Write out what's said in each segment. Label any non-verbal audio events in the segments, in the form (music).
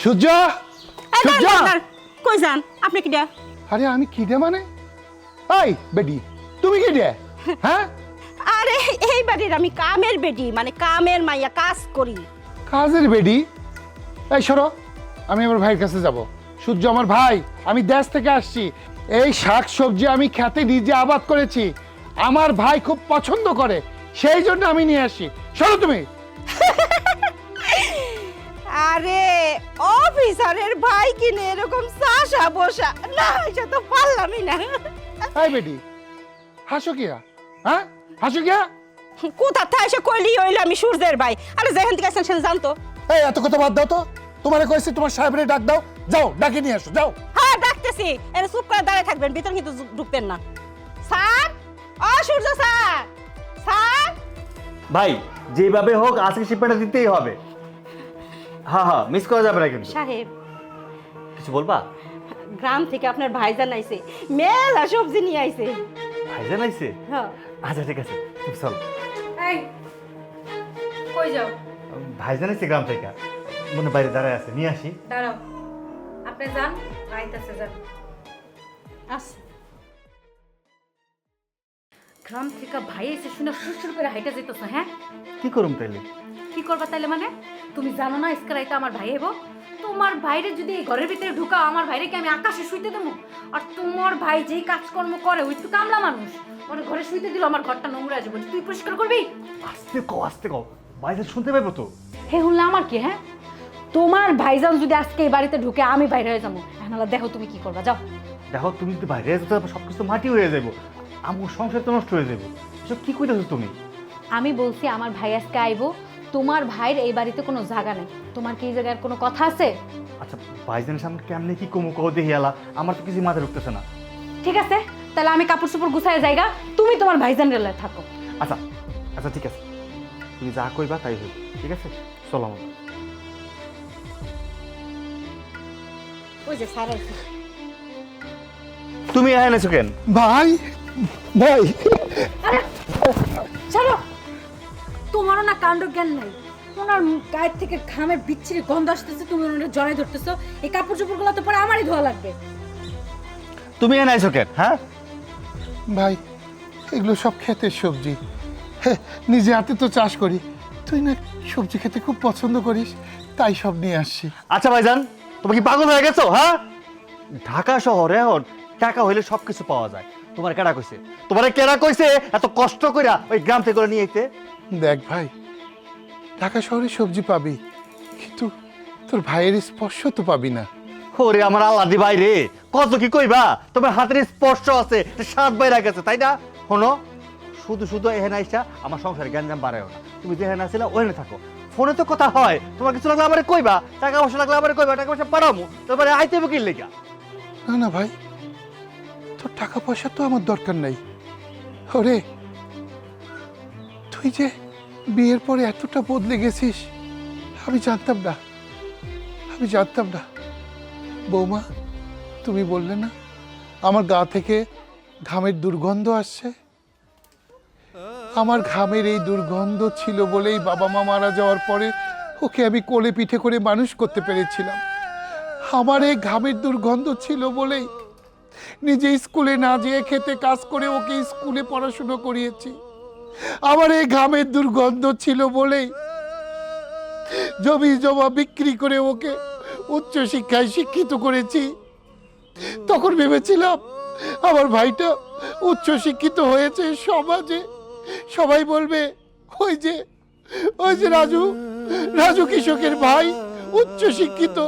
সূর্য! সূর্য। কই যান? আপনি কি দেয়া? আরে আমি কি দে মানে? এই বেডি তুমি কি দে (laughs) হ্যাঁ? আরে এই বাড়ির আমি কামের বেডি মানে কামের মাইয়া কাজ করি। কাজের বেডি? এই সরো আমি আমার ভাইয়ের কাছে যাব। সূর্য আমার ভাই আমি দেশ থেকে আসছি। এই শাক সবজি আমি খেতে নিজে আবাদ করেছি। আমার ভাই খুব পছন্দ করে সেই জন্য আমি নিয়ে আসি। সরো তুমি। (laughs) আরে অফিসারের ভাই কিনে এরকম সাসা বসা। না এটা তো পারলামই না। এই বেডি হাসো কিয়া? হ্যাঁ? হাসো কিয়া? কোথা থেকে এসে কইলি হইল আমি সূর্যের ভাই। আরে যেখান থেকে আসেন সেখানে জানতো। এই এত কথা বাদ দাও তো। তোমারে কইছি তোমার সাহেবের ডাক দাও। যাও ডাকে নিয়ে আসো যাও। হ্যাঁ ডাকতেছি। এর চুপ করে দাঁড়ায় থাকবেন ভিতর কিন্তু ঢুকবেন না। স্যার? ও সূর্য স্যার! স্যার? ভাই যেভাবে হোক আজকে শিপমেন্টটা দিতেই হবে। হ্যাঁ হ্যাঁ মিস করা যাবে না কিন্তু। সাহেব। কিছু বলবা? গ্রাম থেকে আপনার ভাইজান আইছে মেলা সবজি নিয়ে আইছে। ভাইজান আইছে? হ্যাঁ। আচ্ছা ঠিক আছে তুমি চল। এই কই যাও? ভাইজান আইছে গ্রাম থেকে মনে বাইরে দাঁড়ায় আছে নিয়ে আসি। দাঁড়াও আপনি যান আইতাছে যান। আচ্ছা। গ্রাম থেকে ভাই এসে শুনে ফুসফুস করে হাইটা যেতেছ হ্যাঁ? কি করুম তাইলে? কি করবা তাইলে মানে? তুমি জানো না ইস্কারাইতে আমার ভাই হব তোমার ভাইরে যদি এই ঘরের ভিতরে ঢুকাও আমার ভাইরে কি আমি আকাশে শুইতে দেবো। আর তোমার ভাই যেই কাজকর্ম করে ওই তো কামলা মানুষ। ওর ঘরে শুইতে দিল আমার ঘরটা নোংরা আছে বলছি। তুই পরিষ্কার করবি? আস্তে কও আস্তে কও। ভাইজান শুনতে পাইবো তো? হে হুল্লা আমার কি হ্যাঁ? তোমার ভাইজান যদি আজকে এই বাড়িতে ঢুকে আমি বাইরে হয়ে যাব। এখন দেখো তুমি কি করবা যাও। দেখো তুমি যদি বাইরে যেতে সব কিছু মাটি হয়ে যাব আমার সংসার তো নষ্ট হয়ে যাব এসব কি কইতেছো তুমি? আমি বলছি আমার ভাই আজকে আইবো তোমার ভাইয়ের এই বাড়িতে কোনো জায়গা নেই। তোমার কি এই জায়গার কোনো কথা আছে? আচ্ছা ভাইজানের সামনে কেমনে কি কমু কও দেখি আলা আমার তো কিছু মাথায় ঢুকতেছে না। ঠিক আছে তাহলে আমি কাপড় চোপড় গুছায় জায়গা তুমি তোমার ভাইজান রেলে থাকো। আচ্ছা আচ্ছা ঠিক আছে। তুমি যা কইবা তাই হইব ঠিক আছে? চলো আমার ওই যে স্যার তুমি এখানে এসো কেন? ভাই ভাই। না কাণ্ড জ্ঞান নাই। ওনার গায়ের থেকে ঘামের বিচ্ছিরি গন্ধ আসতেছে তুমি ওনার জড়াই ধরতেছো। এই কাপড় চোপড়গুলো তো পরে আমারই ধোয়া লাগবে। তুমি এখানে আইসো কেন হ্যাঁ? ভাই এগুলো সব ক্ষেতের সবজি। হ্যাঁ, নিজে হাতে তো চাষ করি। তুই না সবজি খেতে খুব পছন্দ করিস তাই সব নিয়ে আসছি। আচ্ছা ভাইজান তুমি কি পাগল হয়ে গেছো হ্যাঁ? ঢাকা শহরে এখন টাকা হইলে সব কিছু পাওয়া যায়। তোমার কেডা কইছে? তোমার কেডা কইছে? এত কষ্ট কইরা ওই গ্রাম থেকে করে নিয়ে আইতে। দেখ ভাই ঢাকা শহরে সবজি পাবি কিন্তু তোর ভাইয়ের স্পর্শ তো পাবি না। ওরে আমার আল্লাদি ভাই রে কত কি কইবা? তোমার হাতের স্পর্শ আছে সাত বাইরা গেছে তাই না? শোনো শুধু শুধু এখানে আইসা আমার সংসারে গ্যাঞ্জাম বাড়ায় না। তুমি যেখানে আসলে ওখানে থাকো। ফোনে তো কথা হয় তোমার কিছু লাগলে আমারে কইবা টাকা পয়সা লাগলে আমারে কইবা টাকা পয়সা পারামু তারপরে আইতে হবে কি লেগা? না না ভাই তোর টাকা পয়সা তো আমার দরকার নাই। ওরে তুই যে বিয়ের পরে এতটা বদলে গেছিস, আমি জানতাম না। আমি জানতাম না। বৌমা, তুমি বললে না, আমার গা থেকে ঘামের দুর্গন্ধ আসছে? আমার ঘামের এই দুর্গন্ধ ছিল বলেই বাবা মা মারা যাওয়ার পরে ওকে আমি কোলে পিঠে করে মানুষ করতে পেরেছিলাম। আমার এই ঘামের দুর্গন্ধ ছিল বলেই নিজে স্কুলে না যেয়ে খেতে কাজ করে ওকে স্কুলে পড়াশুনো করিয়েছি। আমার এই ঘামের দুর্গন্ধ ছিল বলেই জমি জমা বিক্রি করে ওকে উচ্চ শিক্ষায় শিক্ষিত করেছি। তখন ভেবেছিলাম আমার ভাইটা উচ্চ শিক্ষিত হয়েছে সমাজে। সবাই বলবে, ওই যে ওই যে রাজু রাজু কৃষকের ভাই উচ্চ শিক্ষিত।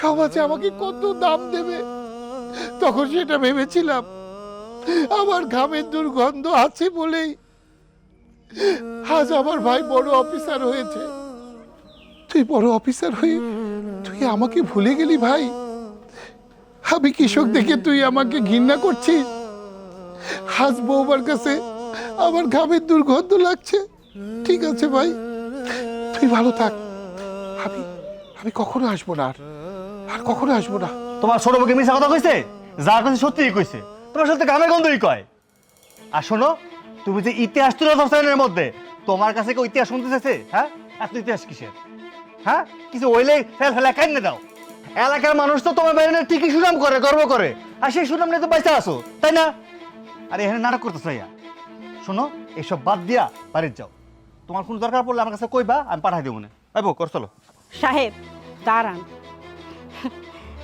সমাজে আমাকে কত দাম দেবে? তখন সেটা ভেবেছিলাম আমার ঘামের দুর্গন্ধ আছে বলেই আজ আমার ভাই বড় অফিসার হয়েছে। তুই বড় অফিসার হয়ে তুই আমাকে ভুলে গেলি ভাই? আমি কৃষক দেখে তুই আমাকে ঘৃণা করছিস। আজ বৌমার কাছে আমার ঘামের দুর্গন্ধ লাগছে। ঠিক আছে ভাই, তুই ভালো থাক। আমি আমি কখনো আসব না আর আর কখনো আসব না। তোমার ছোট বউকে মিশা কথা কইছে? যা কইছে সত্যিই কইছে। তোমার সাথে গানের গন্ধই কয়। আর শোনো, তুমি যে ইতিহাস তুলে ধরছো এর মধ্যে, তোমার কাছে কেউ ইতিহাস শুনতে চাইছে হ্যাঁ? এত ইতিহাস কিসের? হ্যাঁ? কিছু হইলে ফেল ফেলা কাইনে দাও? এলাকার মানুষ তো তোমার বাইরে ঠিকই সুনাম করে, গর্ব করে। আর সেই সুনাম নিয়ে তো বাইসা আসো তাই না? আর, এখানে নাটক করতে ইয়া শোনো এইসব বাদ দিয়া বাড়ির যাও। তোমার কোনো দরকার পড়লে আমার কাছে কইবা, আমি পাঠাই দেবো মনে। আইবো কর, চলো। সাহেব, দাঁড়ান।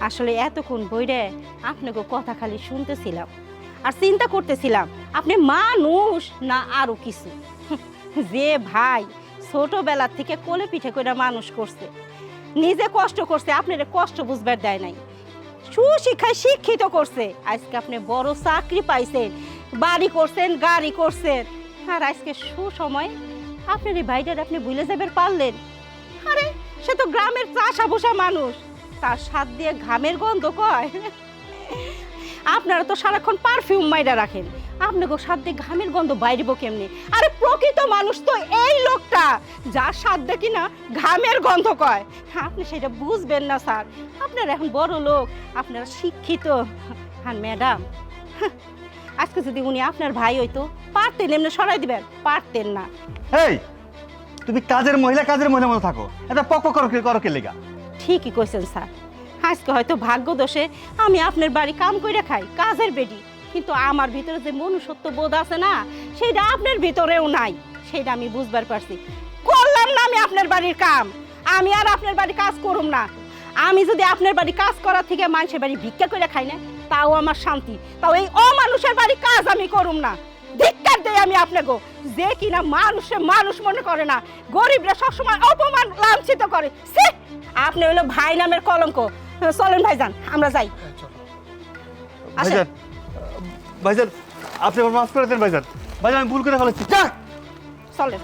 আসলে এতক্ষণ বইরে আপনাকে কথা খালি শুনতেছিলাম। আর চিন্তা করতেছিলাম, আপনি মানুষ না আরও কিছু? যে ভাই ছোটবেলা থেকে কোলে পিঠে করে মানুষ করছে, নিজে কষ্ট করছে, আপনার কষ্ট বুঝবার দেয় নাই। সুশিক্ষায় শিক্ষিত করছে, আজকে আপনি বড় চাকরি পাইছেন, বাড়ি করছেন, গাড়ি করছেন, আর আজকে সুসময় আপনার এই ভাইটার আপনি ভুলে যাবেন পারলেন। আরে, সে তো গ্রামের চাষা ভুষা মানুষ, তার স্বাদ দিয়ে ঘামের গন্ধ কয়। আপনারা তো সারাক্ষণ পারফিউম মাইরা রাখেন। আপনাকে দিয়ে ঘামের গন্ধ বাইরিব কেমনি? আরে প্রকৃত মানুষ তো এই লোকটা যার দিয়ে কিনা ঘামের গন্ধ কয়। আপনি সেটা বুঝবেন না স্যার। আপনারা এখন বড় লোক আপনারা শিক্ষিত। হ্যাঁ ম্যাডাম আজকে যদি উনি আপনার ভাই হইতো পারতেন এমনি সরাই দিবেন। পারতেন না। এই তুমি কাজের মহিলা কাজের মহিলা মতো থাকো। এটা পক করো কে লেগা? ঠিকই কইছেন স্যার। আজকে হয়তো ভাগ্য দোষে আমি আপনার বাড়ি কাম কইরা খাই, কাজের বেডি। কিন্তু আমার ভিতরে যে মনুষ্যত্ব বোধ আছে না, সেটা আপনার ভিতরেও নাই। সেটা আমি বুঝবার পারছি। করলাম না আমি আপনার বাড়ির কাম। আমি আর আপনার বাড়ি কাজ করুম না। আমি যদি আপনার বাড়ি কাজ করার থেকে মানুষের বাড়ি ভিক্ষা করে খাই না, তাও আমার শান্তি। তাও এই অমানুষের বাড়ি কাজ আমি করুম না। ধিক্কার দেয় আমি আপনাকে যে কিনা মানুষে মানুষ মনে করে না, গরিবরা সবসময় অপমান লাঞ্ছিত করে! আপনি হলো ভাই নামের কলঙ্ক। চলেন ভাইজান আমরা যাই। আসেন। ভাইজান ভাইজান আপনি আমার মাফ করে দেন ভাইজান। ভাইজান আমি ভুল করে ফেলেছি। যা চলেন।